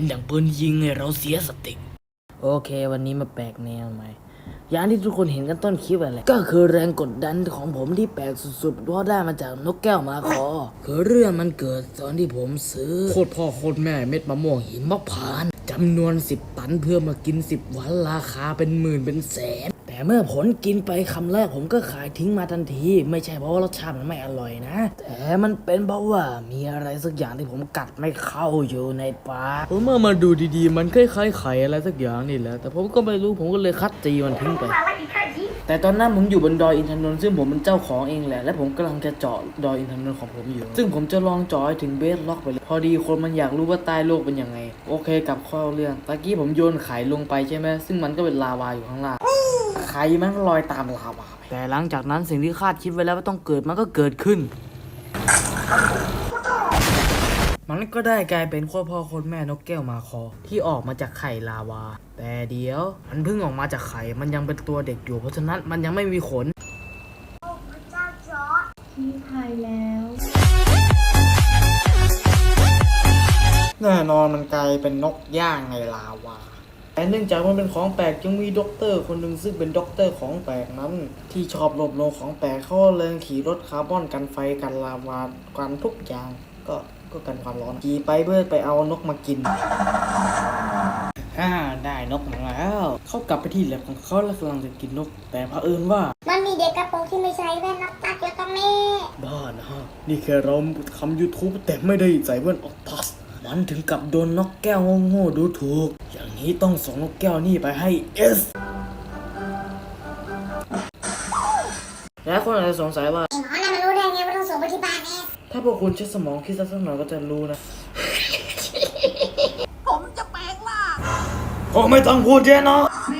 เป็นดังปืนยิงให้เราเสียสติ โอเค วันนี้มาแปลกแนวใหม่ อย่างที่ทุกคนเห็นกันต้นคลิปอะไรก็คือแรงกดดันของผมที่แปลกสุดๆเพราะได้มาจากนกแก้วมาคอ คือเรื่องมันเกิดตอนที่ผมซื้อโคตรพ่อโคตรแม่เม็ดมะม่วงหิมพานต์จำนวน 10 ตันเพื่อมากิน 10 วันราคาเป็นหมื่นเป็นแสน เมื่อผลกินไปคำแรกผมก็ขายทิ้งมาทันที ไม่ใช่เพราะว่ารสชาติมันไม่อร่อยนะ แต่มันเป็นเพราะว่ามีอะไรสักอย่างที่ผมกัดไม่เข้าอยู่ในปากเมื่อมาดูดีๆ มันคล้ายๆไข่อะไรสักอย่างนี่แหละแต่ผมก็ไม่รู้ผมก็เลยคัดตีมันทิ้งไปแต่ตอนนั้นผมอยู่บนดอยอินทนนท์ซึ่งผมเป็นเจ้าของเองแหละ และผมกำลังจะเจาะดอยอินทนนท์ของผมอยู่ ซึ่งผมจะลองเจาะถึงเบสล็อกไปเลย พอดีคนมันอยากรู้ว่าใต้โลกเป็นยังไง โอเคกลับข้าเรื่องตะกี้ผมโยนไข่ลงไปใช่ไหมซึ่งมันก็เป็นลาวาอยู่ข้างล่าง ไข่มันก็ลอยตามลาวาไปแต่หลังจากนั้นสิ่งที่คาดคิดไว้แล้วว่าต้องเกิดมันก็เกิดขึ้น มันก็ได้กลายเป็นโคตรพ่อโคตรแม่นกแก้วมาคอ ที่ออกมาจากไข่ลาวา แต่เดี๋ยว มันเพิ่งออกมาจากไข่มันยังเป็นตัวเด็กอยู่เพราะฉะนั้นมันยังไม่มีขนที่ไทยแล้วแน่นอนมันกลายเป็นนกย่างในลาวา แต่เนื่องจากมันเป็นของแปลกยังมีด็อกเตอร์คนหนึ่งซึ่งเป็นด็อกเตอร์ของแปลกนั้น ที่ชอบหลบโลของแปลกเขาเลยขี่รถคาร์บอนกันไฟกันลาวากันทุกอย่าง ก็ก็กันความร้อนขี่ไปเพื่อไปเอานกมากินฮ่าได้นกมาแล้ว เขากลับไปที่แลบของเขาแล้วกำลังจะกินนก แต่เผอิญว่า มันมีเด็กกระโปรงที่ไม่ใช้แว่นนักตักอยู่ตรงนี้ บ้านะฮะ นี่แค่เราทำ YouTube แต่ไม่ได้ใส่แว่นออกทัสมันถึงกับโดนนกแก้วโง่ๆดูถูก อย่าง นี้ต้องส่งนกแก้วนี่ไปให้เอสและคนอาจจะสงสัยว่าไอ้หมอน่ะมันรู้ได้ไงว่าต้องส่งไปที่บ้านเอสถ้าพวกคุณใช้สมองคิดสักหน่อยก็จะรู้นะ ผมจะแปลงล่างผมไม่ต้องพูดเยอะเนาะเสียง